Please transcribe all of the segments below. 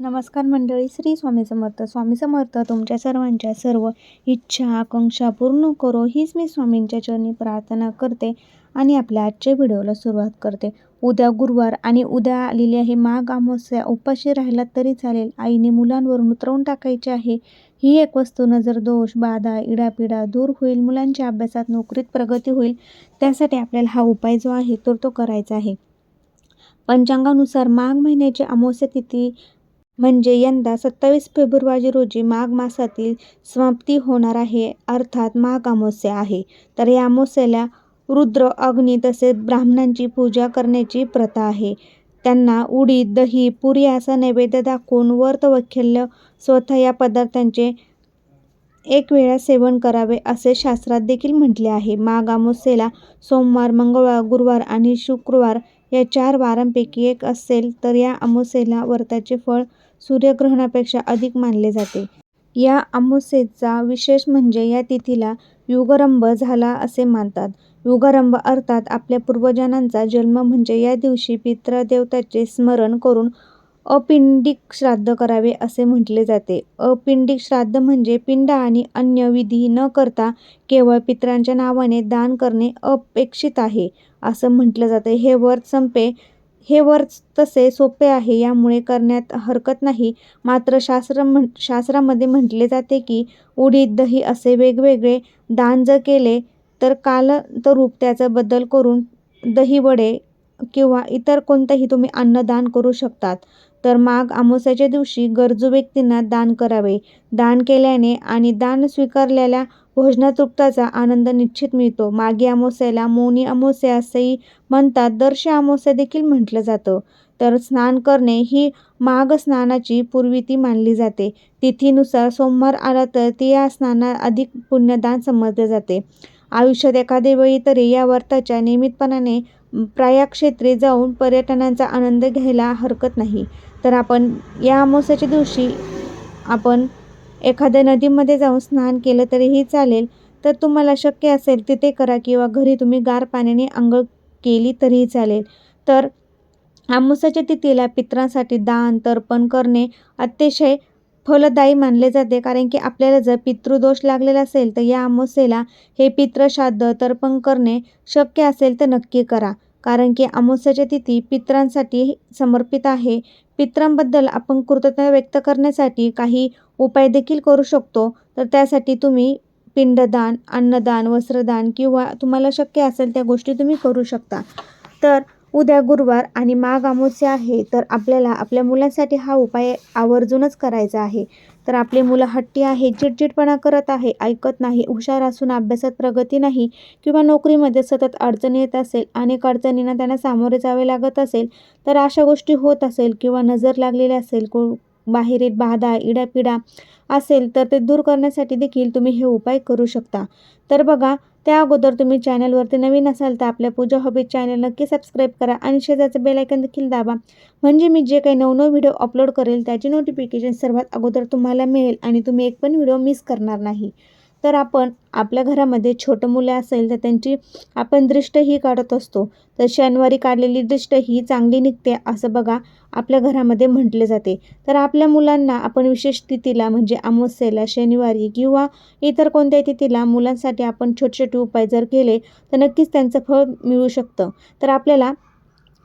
नमस्कार मंडळी श्री स्वामी समर्थ. स्वामी समर्थ तुमच्या सर्वांच्या सर्व इच्छा आकांक्षा पूर्ण करो हीच मी स्वामींच्या चरणी प्रार्थना करते आणि आपल्या आजच्या व्हिडिओला सुरुवात करते. उद्या गुरुवार आणि उद्या आलेली आहे माघ अमावस्या. उपाशी राहिला तरी चालेल. आईने मुलांवरून उतरवून टाकायची आहे. ही एक वस्तू नजर दोष बाधा इडापिडा दूर होईल. मुलांच्या अभ्यासात नोकरीत प्रगती होईल. त्यासाठी आपल्याला हा उपाय जो आहे तो तो करायचा आहे. पंचांगानुसार माघ महिन्याची अमावस्या तिथी म्हणजे यंदा सत्तावीस फेब्रुवारी रोजी माघ मासातील समाप्ती होणार आहे अर्थात माघ अमावस्या आहे. तर या अमावस्येला रुद्र अग्नी तसेच ब्राह्मणांची पूजा करण्याची प्रथा आहे. त्यांना उडीद दही पुरी असा नैवेद्य दाखवून वर्त वैखल्य स्वतः या पदार्थांचे एक वेळा सेवन करावे असे शास्त्रात देखील म्हटले आहे. माघ अमावस्येला सोमवार मंगळवार गुरुवार आणि शुक्रवार या चार वारांपैकी एक असेल तर या अमावस्येला व्रताचे फळ सूर्यग्रहणापेक्षा अधिक मानले जाते. या अमावस्येचा विशेष म्हणजे या तिथीला युगारंभ झाला असे मानतात. युगारंभ अर्थात आपल्या पूर्वजांचा जन्म म्हणजे या दिवशी पितृदेवताचे स्मरण करून अपिंडिक श्राद्ध करावे असे म्हटले जाते. अपिंडिक श्राद्ध म्हणजे पिंड आणि अन्य विधी न करता केवळ पितरांच्या नावाने दान करणे अपेक्षित आहे असं म्हटलं जातं. हे व्रत संपे हे वर तसे सोपे आहे यामुळे करण्यात हरकत नाही. मात्र शास्त्र म्हण शास्त्रामध्ये म्हटले जाते की उडीद दही असे वेगवेगळे दान जर केले तर कालांतरूप त्याचा बदल करून दही वडे किंवा इतर कोणतंही तुम्ही अन्नदान करू शकतात. तर माघ अमावस्याच्या दिवशी गरजू व्यक्तींना दान करावे. दान केल्याने आणि दान स्वीकारलेल्या भोजनातृप्ताचा आनंद निश्चित मिळतो. मागी अमावस्याला मौनी अमावस्या असंही म्हणतात दर्श अमावस्या देखील म्हटलं जातं. तर स्नान करणे ही माघ स्नानाची पूर्वीती मानली जाते. तिथीनुसार सोमवार आला तर ती या स्नाना अधिक पुण्यदान समजले जाते. आयुष्यात एखादे वेळी तरी या व्रताच्या नियमितपणाने प्रयागक्षेत्री जाऊन पर्यटनांचा आनंद घ्यायला हरकत नाही. तर आपण या अमावस्याच्या दिवशी आपण एखाद्या नदीमध्ये जाऊन स्नान केलं तरीही चालेल तर तुम्हाला शक्य असेल तिथे करा किंवा घरी तुम्ही गार पाण्याने आंघोळ केली तरीही चालेल. तर आमुसाच्या तिथीला पित्रांसाठी दान तर्पण करणे अतिशय फलदायी मानले जाते कारण की आपल्याला जर पितृदोष लागलेला असेल तर या अमावस्येला हे पित्रश्राद्ध तर्पण करणे शक्य असेल तर नक्की करा. कारण की अमावस्याच्या तिथी पित्रांसाठी समर्पित आहे पित्रांबद्दल आपण कृतज्ञता व्यक्त करण्यासाठी काही उपाय देखील करू शकतो. तर त्यासाठी तुम्ही पिंडदान अन्नदान वस्त्रदान किंवा तुम्हाला शक्य असेल त्या गोष्टी तुम्ही करू शकता. तर उद्या गुरुवार आणि माघ अमावस्या आहे तर आपल्याला आपल्या मुलांसाठी हा उपाय आवर्जूनच करायचा आहे. तर आपली मुलं हट्टी आहे चिडचिडपणा करत आहे ऐकत नाही हुशार असून अभ्यासात प्रगती नाही किंवा नोकरीमध्ये सतत अडचणी येत असेल अनेक अडचणींना त्यांना सामोरे जावे लागत असेल तर अशा गोष्टी होत असेल किंवा नजर लागलेली असेल को बाहेरील बाधा इडापिडा असेल तर ते दूर करण्यासाठी देखील तुम्ही हे उपाय करू शकता. तर बघा त्या अगोदर तुम्ही चॅनलवरती नवीन असाल तर आपल्या पूजा हॉबी चॅनल नक्की सबस्क्राईब करा आणि शेजारचं बेलायकन देखील दाबा. म्हणजे मी जे काही नवनव व्हिडिओ अपलोड करेल त्याची नोटिफिकेशन सर्वात अगोदर तुम्हाला मिळेल आणि तुम्ही एक पण व्हिडिओ मिस करणार नाही. तर आपण आपल्या घरामध्ये छोटं मुलं असेल तर त्यांची आपण दृष्टही काढत असतो. तर शनिवारी काढलेली दृष्ट ही चांगली निघते असं बघा आपल्या घरामध्ये म्हटले जाते. तर आपल्या मुलांना आपण विशेष तिथीला म्हणजे अमावस्येला शनिवारी किंवा इतर कोणत्याही तिथीला मुलांसाठी आपण छोटे छोटे उपाय जर केले तर नक्कीच त्यांचं फळ मिळू शकतं. तर आपल्याला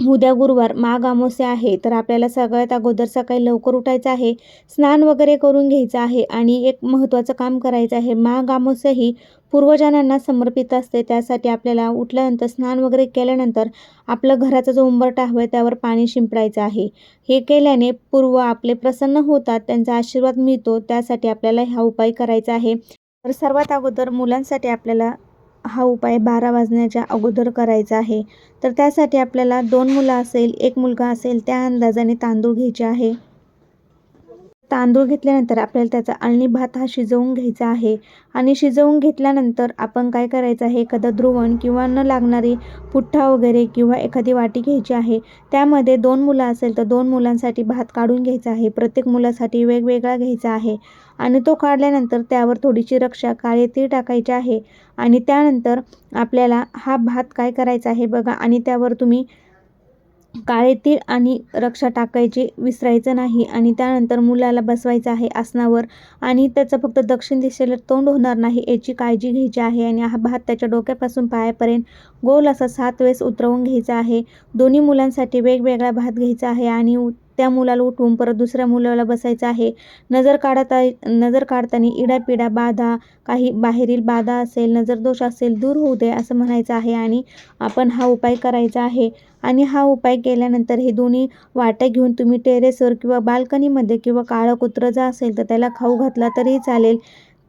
उद्या गुरुवार माघ अमावस्या आहे तर आपल्याला सगळ्यात अगोदर सकाळी लवकर उठायचं आहे स्नान वगैरे करून घ्यायचं आहे आणि एक महत्त्वाचं काम करायचं आहे. माघ अमावस्या ही पूर्वजांना समर्पित असते त्यासाठी आपल्याला उठल्यानंतर स्नान वगैरे केल्यानंतर आपलं घराचा जो उंबरटा हवा आहे त्यावर पाणी शिंपडायचं आहे. हे केल्याने पूर्व आपले प्रसन्न होतात त्यांचा आशीर्वाद मिळतो त्यासाठी आपल्याला हा उपाय करायचा आहे. तर सर्वात अगोदर मुलांसाठी आपल्याला हा उपाय बारा वाजण्याच्या अगोदर करायचा आहे. तर त्यासाठी आपल्याला दोन मुलं असेल एक मुलगा असेल त्या अंदाजाने तांदूळ घ्यायचे आहे. तांदूळ घेतल्यानंतर आपल्याला त्याचा अळणी भात हा शिजवून घ्यायचा आहे. आणि शिजवून घेतल्यानंतर आपण काय करायचं आहे? एखादं ध्रुवण किंवा न लागणारी पुठ्ठा वगैरे किंवा एखादी वाटी घ्यायची आहे. त्यामध्ये दोन मुलं असेल तर दोन मुलांसाठी भात काढून घ्यायचा आहे. प्रत्येक मुलासाठी वेगवेगळा घ्यायचा आहे. आणि तो काढल्यानंतर त्यावर थोडीशी रक्षा काळे ती टाकायची आहे. आणि त्यानंतर आपल्याला हा भात काय करायचा आहे बघा. आणि त्यावर तुम्ही काळे तीळ आणि रक्षा टाकायची विसरायचं नाही आणि त्यानंतर मुलाला बसवायचं आहे आसनावर आणि त्याचं फक्त दक्षिण दिशेला तोंड होणार नाही याची काळजी घ्यायची आहे आणि हा भात त्याच्या डोक्यापासून पायापर्यंत गोल असा सात वेळेस उतरवून घ्यायचा आहे. दोन्ही मुलांसाठी वेगवेगळा भात घ्यायचा आहे आणि त्या मुलाला उठवून परत दुसऱ्या मुलाला बसायचं आहे. नजर काढता नजर काढताना इडापिडा बाधा काही बाहेरील बाधा असेल नजर दोष असेल दूर होऊ दे असं म्हणायचं आहे आणि आपण हा उपाय करायचा आहे. आणि हा उपाय केल्यानंतर हे दोन्ही वाट्या घेऊन तुम्ही टेरेसवर किंवा बाल्कनीमध्ये किंवा काळं कुत्रं जर असेल तर त्याला खाऊ घातला तरीही चालेल.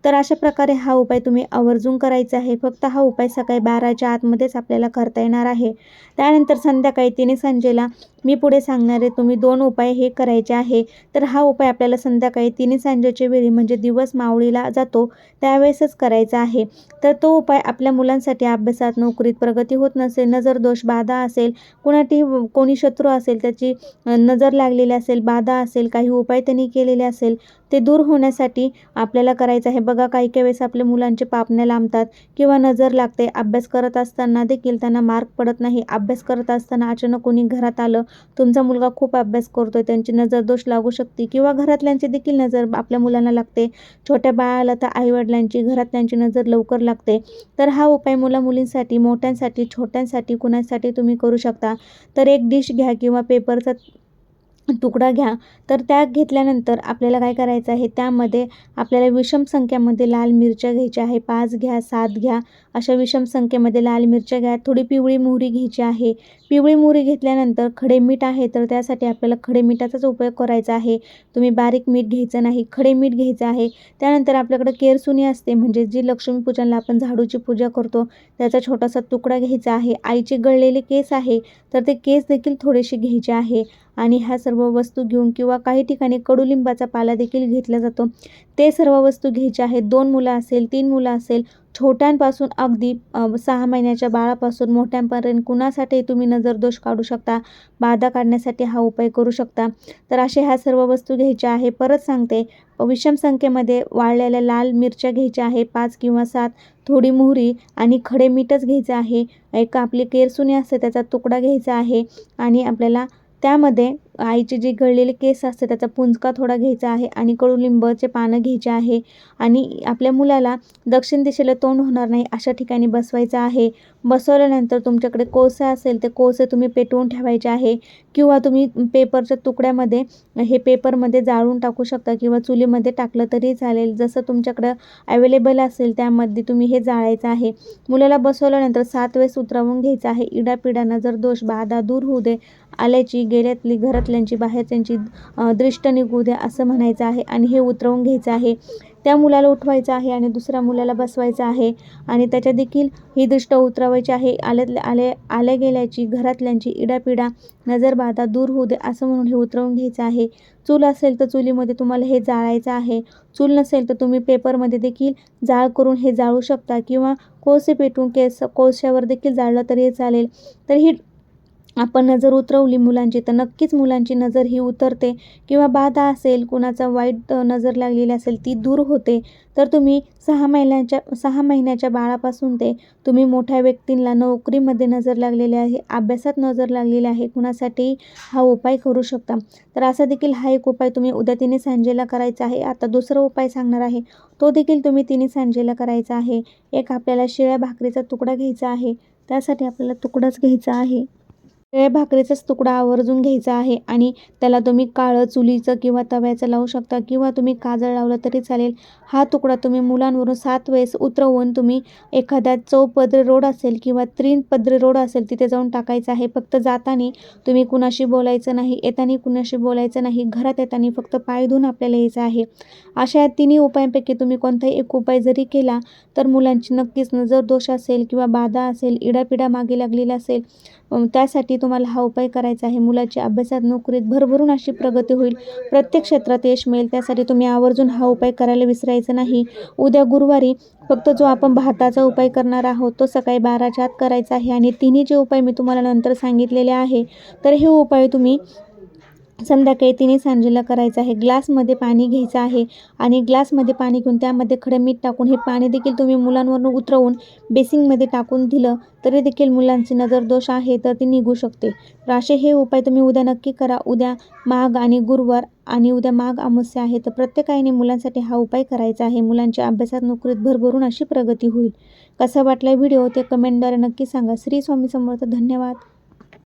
तर अशा प्रकारे हा उपाय तुम्ही आवर्जून करायचा आहे. फक्त हा उपाय सकाळी बाराच्या आतमध्येच आपल्याला करता येणार आहे. त्यानंतर संध्याकाळी तिने संजेला मी पुढे सांगणारे तुम्ही दोन उपाय हे करायचे आहे. तर हा उपाय आपल्याला संध्याकाळी तिन्ही सांजेच्या वेळी म्हणजे दिवस मावळीला जातो त्यावेळेसच करायचा आहे. तर तो उपाय आपल्या मुलांसाठी अभ्यासात नोकरीत प्रगती होत नसेल नजर दोष बाधा असेल कुणाटी कोणी शत्रू असेल त्याची नजर लागलेली असेल बाधा असेल काही उपाय त्यांनी केलेले असेल ते दूर होण्यासाठी आपल्याला करायचं आहे. बघा काही काही वेळेस आपल्या मुलांचे पापण्या लांबतात किंवा नजर लागते. अभ्यास करत असताना देखील त्यांना मार्क पडत नाही. अभ्यास करत असताना अचानक कोणी घरात आलं तुमचा मुलगा खूप अभ्यास करतोय त्यांची नजर दोष लागू शकते किंवा घरातल्यांची देखील नजर आपल्या मुलांना लागते. छोट्या बाळाला तर आईवडिलांची घरातल्यांची नजर लवकर लागते. तर हा उपाय मुला मुलींसाठी मोठ्यांसाठी छोट्यांसाठी कुणासाठी तुम्ही करू शकता. तर एक डिश घ्या किंवा पेपरचा तुकडा घ्या. तर त्या घेतल्यानंतर आपल्याला काय करायचं आहे? त्यामध्ये आपल्याला विषम संख्यामध्ये लाल मिरच्या घ्यायच्या आहे. पाच घ्या सात घ्या अशा विषम संख्येमध्ये लाल मिरच्या घ्या. थोडी पिवळी मोहरी घ्यायची आहे. पिवळी मोहरी घेतल्यानंतर खडे मीठ आहे तर त्यासाठी आपल्याला खडे मिठाचाच उपयोग करायचा आहे. तुम्ही बारीक मीठ घ्यायचं नाही खडे मीठ घ्यायचं आहे. त्यानंतर आपल्याकडे केरसुनी असते म्हणजे जी लक्ष्मीपूजनला आपण झाडूची पूजा करतो त्याचा छोटासा तुकडा घ्यायचा आहे. आईचे गळलेले केस आहे तर ते केस देखील थोडेसे घ्यायचे आहे. आणि ह्या सर्व वस्तू घेऊन किंवा काही ठिकाणी कडुलिंबाचा पाला देखील घेतला जातो. ते सर्व वस्तू घ्यायच्या आहेत दोन मुलं असेल तीन मुलं असेल छोट्यांपासून अगदी सहा महिन्याच्या बाळापासून मोठ्यांपर्यंत कुणासाठी तुम्ही नजरदोष काढू शकता? बाधा काढण्यासाठी हा उपाय करू शकता? तर असे ह्या सर्व वस्तू घ्यायच्या आहे. परत सांगते विषम संख्येमध्ये वाळलेल्या लाल मिरच्या घ्यायच्या आहे. पाच किंवा सात थोडी मोहरी आणि खडे मीठच घ्यायचं आहे. एक आपली केरसुनी असते त्याचा तुकडा घ्यायचा आहे आणि आपल्याला त्यामध्ये आईचे जे गळलेले केस असते त्याचा पुंजका थोडा घ्यायचा आहे आणि कडुलिंबाचे पानं घ्यायचे आहे आणि आपल्या मुलाला दक्षिण दिशेला तोंड होणार नाही अशा ठिकाणी बसवायचं आहे. बसवल्यानंतर तुमच्याकडे कोसे असेल ते कोसे तुम्ही पेटवून ठेवायचे आहे किंवा तुम्ही पेपरच्या तुकड्यामध्ये हे पेपरमध्ये जाळून टाकू शकता किंवा चुलीमध्ये टाकलं तरी चालेल. जसं तुमच्याकडं अवेलेबल असेल त्यामध्ये तुम्ही हे जाळायचं आहे. मुलाला बसवल्यानंतर सात वेळेस उतरवून घ्यायचं आहे. इडापिडानं जर दोष बाधा दूर होऊ दे आल्याची गेल्यातली घरातल्यांची बाहेरच्यांची त्यांची दृष्ट निघू द्या असं म्हणायचं आहे आणि हे उतरवून घ्यायचं आहे. त्या मुलाला उठवायचं आहे आणि दुसऱ्या मुलाला बसवायचं आहे आणि त्याच्या देखील ही दृष्ट उतरवायची आहे. आल्यातल्या आल्या आल्या गेल्याची घरातल्यांची इडापिडा नजरबाधा दूर होऊ दे असं म्हणून हे उतरवून घ्यायचं आहे. चूल असेल तर चुलीमध्ये तुम्हाला हे जाळायचं आहे. चूल नसेल तर तुम्ही पेपरमध्ये देखील जाळ करून हे जाळू शकता किंवा कोळसे पेटून केस कोळशावर देखील जाळलं तरी चालेल. तर ही आपण नजर उतरवली मुलांची तर नक्कीच मुलांची नजर ही उतरते. किंवा बाधा असेल कुणाचा वाईट नजर लागलेली असेल ती दूर होते. तर तुम्ही सहा महिन्याच्या सहा महिन्याच्या बाळापासून ते तुम्ही मोठ्या व्यक्तींना नोकरीमध्ये नजर लागलेली आहे अभ्यासात नजर लागलेली आहे कुणासाठी हा उपाय करू शकता. तर असा देखील हा एक उपाय तुम्ही उद्या तिने सांजेला करायचा आहे. आता दुसरा उपाय सांगणार आहे. तो देखील तुम्ही तिने सांजेला करायचा आहे. एक आपल्याला शिळ्या भाकरीचा तुकडा घ्यायचा आहे. त्यासाठी आपल्याला तुकडाच घ्यायचा आहे. शिळ्या भाकरीचाच तुकडा आवर्जून घ्यायचा आहे आणि त्याला तुम्ही काळं चुलीचं किंवा तव्याचं लावू शकता किंवा तुम्ही काजळ लावलं तरी चालेल. हा तुकडा तुम्ही मुलांवरून सात वेळेस उतरवून तुम्ही एखाद्या चौपदरी रोड असेल किंवा त्रीन पदरी रोड असेल तिथे जाऊन टाकायचं आहे. फक्त जाताना तुम्ही कुणाशी बोलायचं नाही येताना कुणाशी बोलायचं नाही घरात येताना फक्त पाय धुवून आपल्याला यायचं आहे. अशा या तिन्ही उपायांपैकी तुम्ही कोणताही एक उपाय जरी केला तर मुलांची नक्कीच नजर दोष असेल किंवा बाधा असेल इडापिडा मागे लागलेला असेल त्यासाठी तुम्हाला हा उपाय करायचा आहे. मुलाची अभ्यासात नोकरीत भरभरून अशी प्रगती होईल. प्रत्येक क्षेत्रात यश मिळेल. त्यासाठी तुम्ही आवर्जून हा उपाय करायला विसरायचा नाही. उद्या गुरुवारी फक्त जो आपण भाताचा उपाय करणार आहोत तो सकाळी बाराच्या आत करायचा आहे. आणि तिन्ही जे उपाय मी तुम्हाला नंतर सांगितलेले आहे तर हे उपाय तुम्ही संध्याकाळी तिने सांजेला करायचं आहे. ग्लासमध्ये पाणी घ्यायचं आहे आणि ग्लासमध्ये पाणी घेऊन त्यामध्ये खडे मीठ टाकून हे पाणी देखील तुम्ही मुलांवरून उतरवून बेसिंगमध्ये टाकून दिलं तरी देखील मुलांची नजर दोष आहे तर ती निघू शकते. तर असे हे उपाय तुम्ही उद्या नक्की करा. उद्या माघ आणि गुरुवार आणि उद्या माघ अमावस्या आहे तर प्रत्येकाने मुलांसाठी हा उपाय करायचा आहे. मुलांच्या अभ्यासात नोकरीत भरभरून अशी प्रगती होईल. कसा वाटला व्हिडिओ ते कमेंटद्वारे नक्की सांगा. श्री स्वामी समर्थ. धन्यवाद.